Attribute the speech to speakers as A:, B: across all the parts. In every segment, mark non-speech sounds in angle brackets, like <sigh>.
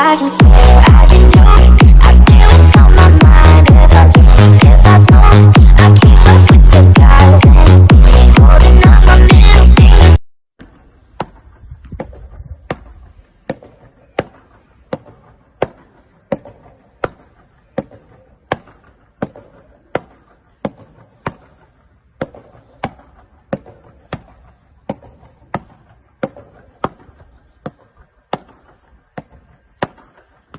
A: I can swear I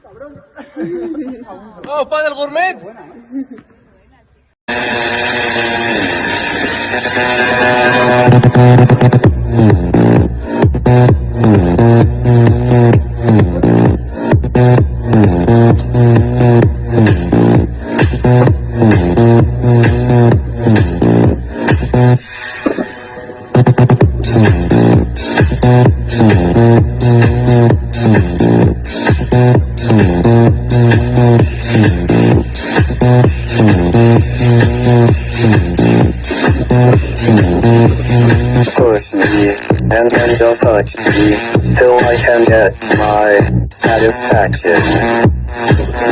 A: cabrón. <laughs>
B: oh, padre gourmet! <laughs>
C: Push me, and then just touch me, till I can get my satisfaction.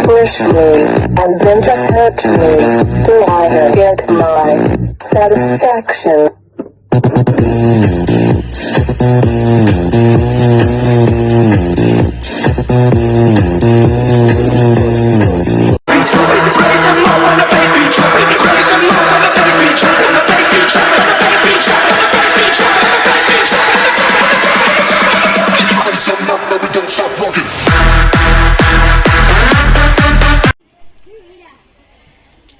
D: Push me, and then just touch me, till I can get my satisfaction. Thank you.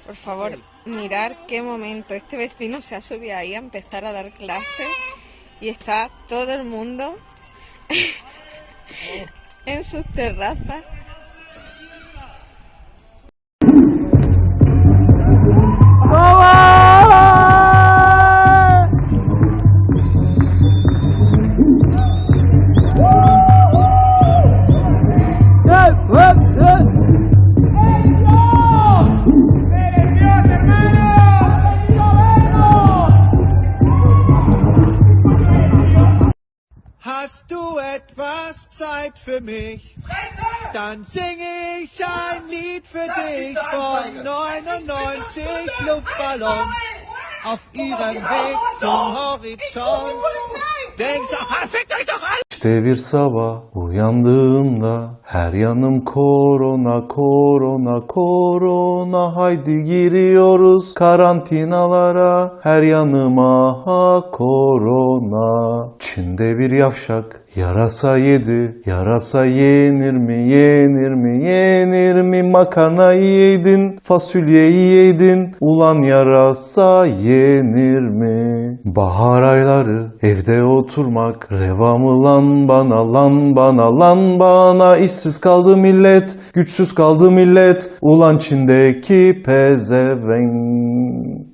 E: Por favor, mirar qué momento. Este vecino se ha subido ahí a empezar a dar clase y está todo el mundo <laughs> en sus terrazas
F: Hast du etwas Zeit für mich? Fresse! Dann singe ich ein Lied für das dich von 99 Luftballons auf ihrem Weg zum Horizont. Denkst du, ah, fickt euch doch alle!
G: İşte bir sabah uyandığımda her yanım korona korona korona haydi giriyoruz karantinalara her yanıma ha korona Çin'de bir yavşak yarasa yedi yarasa yenir mi yenir mi yenir mi makarna yedin fasulyeyi yedin ulan yarasa yenir mi Bahar ayları evde oturmak reva mı lan bana, lan bana, lan bana işsiz kaldı millet, güçsüz kaldı millet. Ulan Çin'deki pezevenk.